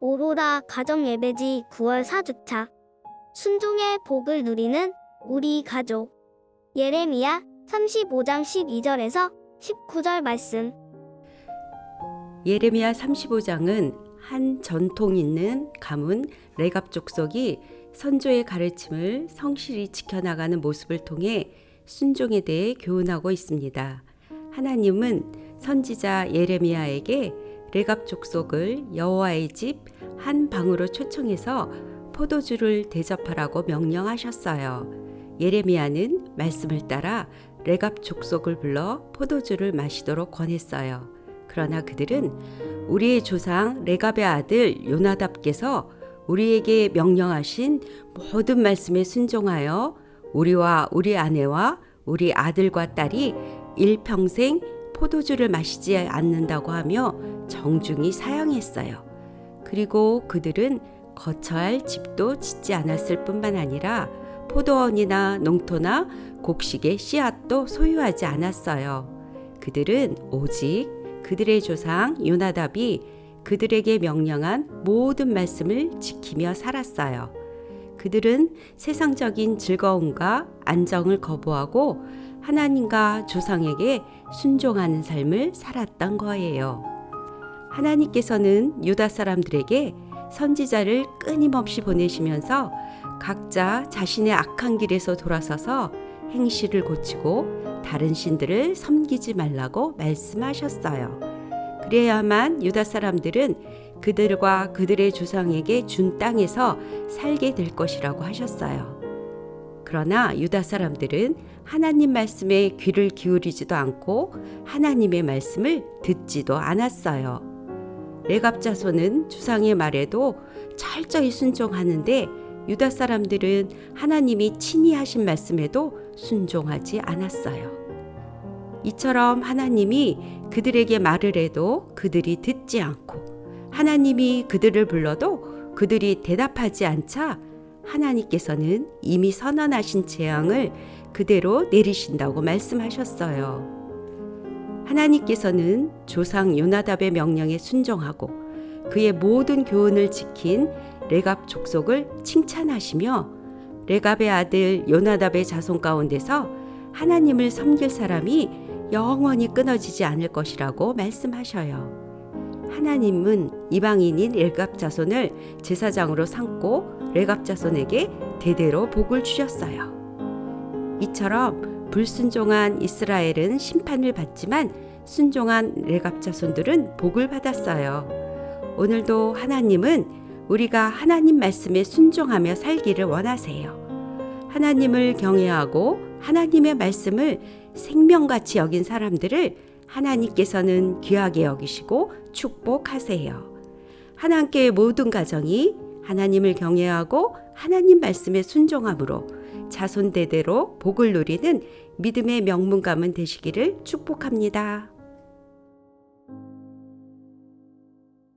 오로라 가정 예배지 9월 4주차. 순종의 복을 누리는 우리 가족. 예레미야 35장 12절에서 19절 말씀. 예레미야 35장은 한 전통 있는 가문 레갑 족속이 선조의 가르침을 성실히 지켜나가는 모습을 통해 순종에 대해 교훈하고 있습니다. 하나님은 선지자 예레미야에게 레갑 족속을 여호와의 집 한 방으로 초청해서 포도주를 대접하라고 명령하셨어요. 예레미야는 말씀을 따라 레갑 족속을 불러 포도주를 마시도록 권했어요. 그러나 그들은 우리의 조상 레갑의 아들 요나답께서 우리에게 명령하신 모든 말씀에 순종하여 우리와 우리 아내와 우리 아들과 딸이 일평생 포도주를 마시지 않는다고 하며 정중히 사양했어요. 그리고 그들은 거처 할 집도 짓지 않았을 뿐만 아니라 포도원이나 농토나 곡식의 씨앗도 소유하지 않았어요. 그들은 오직 그들의 조상 요나답이 그들에게 명령한 모든 말씀을 지키며 살았어요. 그들은 세상적인 즐거움과 안정을 거부하고 하나님과 조상에게 순종하는 삶을 살았던 거예요. 하나님께서는 유다 사람들에게 선지자를 끊임없이 보내시면서 각자 자신의 악한 길에서 돌아서서 행실을 고치고 다른 신들을 섬기지 말라고 말씀하셨어요. 그래야만 유다 사람들은 그들과 그들의 조상에게 준 땅에서 살게 될 것이라고 하셨어요. 그러나 유다 사람들은 하나님 말씀에 귀를 기울이지도 않고 하나님의 말씀을 듣지도 않았어요. 레갑 자손은 주상의 말에도 철저히 순종하는데 유다 사람들은 하나님이 친히 하신 말씀에도 순종하지 않았어요. 이처럼 하나님이 그들에게 말을 해도 그들이 듣지 않고 하나님이 그들을 불러도 그들이 대답하지 않자 하나님께서는 이미 선언하신 재앙을 그대로 내리신다고 말씀하셨어요. 하나님께서는 조상 요나답의 명령에 순종하고 그의 모든 교훈을 지킨 레갑 족속을 칭찬하시며 레갑의 아들 요나답의 자손 가운데서 하나님을 섬길 사람이 영원히 끊어지지 않을 것이라고 말씀하셔요. 하나님은 이방인인 레갑 자손을 제사장으로 삼고 레갑 자손에게 대대로 복을 주셨어요. 이처럼 불순종한 이스라엘은 심판을 받지만 순종한 레갑 자손들은 복을 받았어요. 오늘도 하나님은 우리가 하나님 말씀에 순종하며 살기를 원하세요. 하나님을 경외하고 하나님의 말씀을 생명같이 여긴 사람들을 하나님께서는 귀하게 여기시고 축복하세요. 하나님께의 모든 가정이 하나님을 경외하고 하나님 말씀에 순종함으로 자손 대대로 복을 누리는 믿음의 명문가문 되시기를 축복합니다.